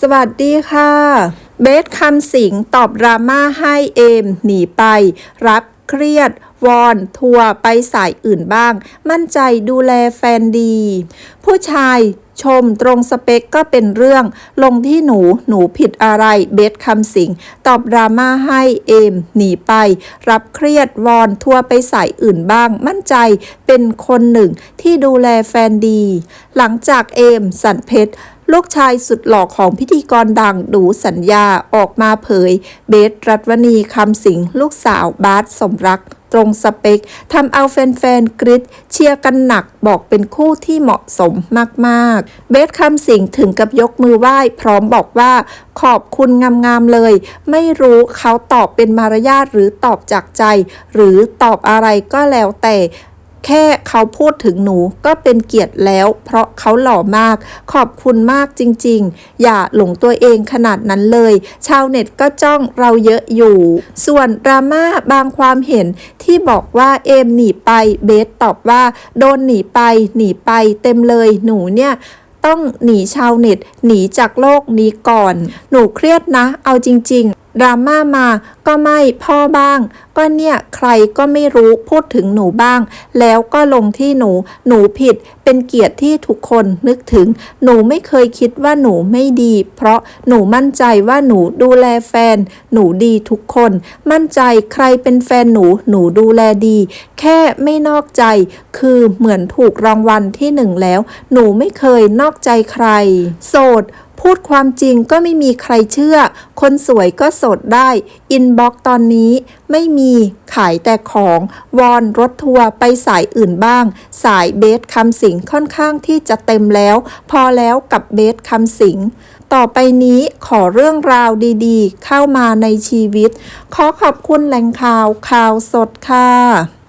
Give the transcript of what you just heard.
สวัสดีค่ะ เบสคำสิงตอบดราม่าให้เอม หนีไป รับเครียด วอน ทัวร์ไปสายอื่นบ้าง มั่นใจดูแลแฟนดี ผู้ชายชมตรงสเปคก็เป็นเรื่อง ลงที่หนูหนูผิดอะไรเบสคำสิง ตอบดราม่าให้เอม หนีไป รับเครียดวอนทัวร์ไปสายอื่นบ้าง มั่นใจเป็นคนหนึ่งที่ดูแลแฟนดี หลังจากเอม สันเพชร ลูกชายสุดหล่อของพิธีกรดังดูสัญญาออกมาเผย เบสรัตวณีคำสิงลูกสาวบาสสมรักตรงสเปคทำเอาแฟนๆกริดเชียร์กันหนักบอกเป็นคู่ที่เหมาะสมมากๆ เบสคำสิงถึงกับยกมือไหว้พร้อมบอกว่าขอบคุณงามๆเลย ไม่รู้เขาตอบเป็นมารยาทหรือตอบจากใจ หรือตอบอะไรก็แล้วแต่ แค่เขาพูดถึงหนูก็เป็นเกียรติแล้ว เพราะเขาหล่อมาก ขอบคุณมากจริง ๆ อย่าหลงตัวเองขนาดนั้นเลย ชาวเน็ตก็จ้องเราเยอะอยู่ ส่วนดราม่าบางความเห็นที่บอกว่าเอมหนีไปเบสตอบว่า โดนหนีไป หนีไปเต็มเลยหนูเนี่ยต้องหนีชาวเน็ต หนีจากโลกนี้ก่อน หนูเครียดนะ เอาจริง ๆ ดราม่ามาก็ไม่พ่อบ้าง ก็เนี่ยใครก็ไม่รู้พูดถึงหนูบ้าง แล้วก็ลงที่หนู หนูผิด เป็นเกียรติที่ทุกคนนึกถึง หนูไม่เคยคิดว่าหนูไม่ดี เพราะหนูมั่นใจว่าหนูดูแลแฟน หนูดีทุกคน มั่นใจใครเป็นแฟนหนู หนูดูแลดี แค่ไม่นอกใจ คือเหมือนถูกรางวัลที่หนึ่งแล้ว หนูไม่เคยนอกใจใคร โสด พูดความจริงก็ไม่มีใครเชื่อ คนสวยก็สดได้ อินบ็อกตอนนี้ไม่มีขายแต่ของ วอนรถทัวร์ไปสายอื่นบ้าง สายเบสคำสิงค่อนข้างที่จะเต็มแล้ว พอแล้วกับเบสคำสิงต่อไปนี้ขอเรื่องราวดีๆ เข้ามาในชีวิต ขอขอบคุณแหล่งข่าวข่าวสดค่ะ